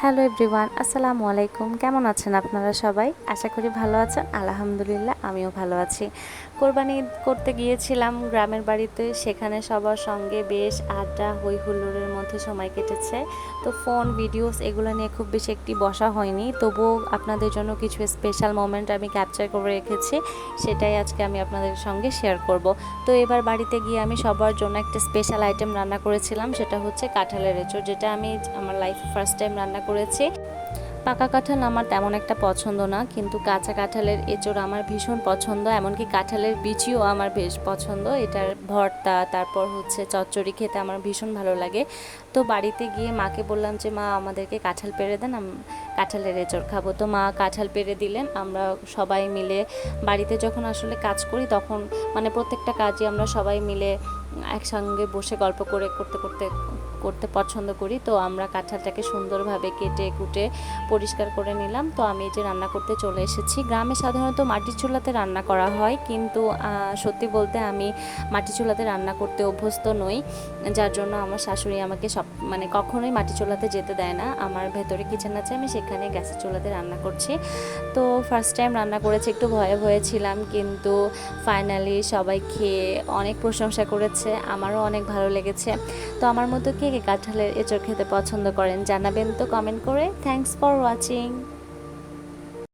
Hello everyone, আসসালামু আলাইকুম। কেমন আছেন আপনারা সবাই? আশা করি ভালো আছেন। আলহামদুলিল্লাহ, আমিও ভালো আছি। কোরবানি করতে গিয়েছিলাম গ্রামের বাড়িতে। সেখানে সবার সঙ্গে বেশ আড্ডা হই হুল্লোড়ের মধ্যে সময় কেটেছে। তো ফোন, ভিডিওস এগুলো নিয়ে খুব বেশি একটি বসা হয়নি। তবুও আপনাদের জন্য কিছু স্পেশাল মোমেন্ট আমি ক্যাপচার করে রেখেছি। সেটাই আজকে আমি আপনাদের সঙ্গে শেয়ার করব। তো এবার বাড়িতে গিয়ে আমি সবার জন্য একটা স্পেশাল আইটেম রান্না করেছিলাম। সেটা হচ্ছে কাঁঠালের এঁচড় যেটা আমি আমার লাইফ ফার্স্ট টাইম রান্না করেছি পাকা কাঁঠাল আমার তেমন একটা পছন্দ না, কিন্তু কাঁচা কাঁঠালের এঁচড় আমার ভীষণ পছন্দ, এমনকি কাঁঠালের বিচিও আমার বেশ পছন্দ। এটার ভর্তা, তারপর হচ্ছে চচ্চড়ি খেতে আমার ভীষণ ভালো লাগে। তো বাড়িতে গিয়ে মাকে বললাম যে, মা, আমাদেরকে কাঁঠাল পেরে দেন কাঁঠালের এঁচড় খাব। তো মা কাঁঠাল পেরে দিলেন, আমরা সবাই মিলে বাড়িতে যখন আসলে কাজ করি তখন মানে প্রত্যেকটা কাজই আমরা সবাই মিলে একসঙ্গে বসে গল্প করে, করতে করতে করতে পছন্দ করি, তো আমরা কাঁঠালটাকে সুন্দরভাবে কেটে কুটে পরিষ্কার করে নিলাম। তো আমি এই যে রান্না করতে চলে এসেছি, গ্রামে সাধারণত মাটির চুলাতে রান্না করা হয়, কিন্তু সত্যি বলতে আমি মাটি চুলাতে রান্না করতে অভ্যস্ত নই, যার জন্য আমার শাশুড়ি আমাকে সব মানে কখনোই মাটি চুলাতে যেতে দেয় না। আমার ভেতরে কিচেন আছে, আমি সেখানে গ্যাসের চুলাতে রান্না করছি। তো ফার্স্ট টাইম রান্না করেছি, একটু ভয়ে ভয়ে ছিলাম কিন্তু ফাইনালি সবাই খেয়ে অনেক প্রশংসা করেছে, আমারও অনেক ভালো লেগেছে। তো আমার মতো কে কে কাঁঠালের এঁচড় খেতে পছন্দ করেন জানাবেন তো কমেন্ট করে। Thanks for watching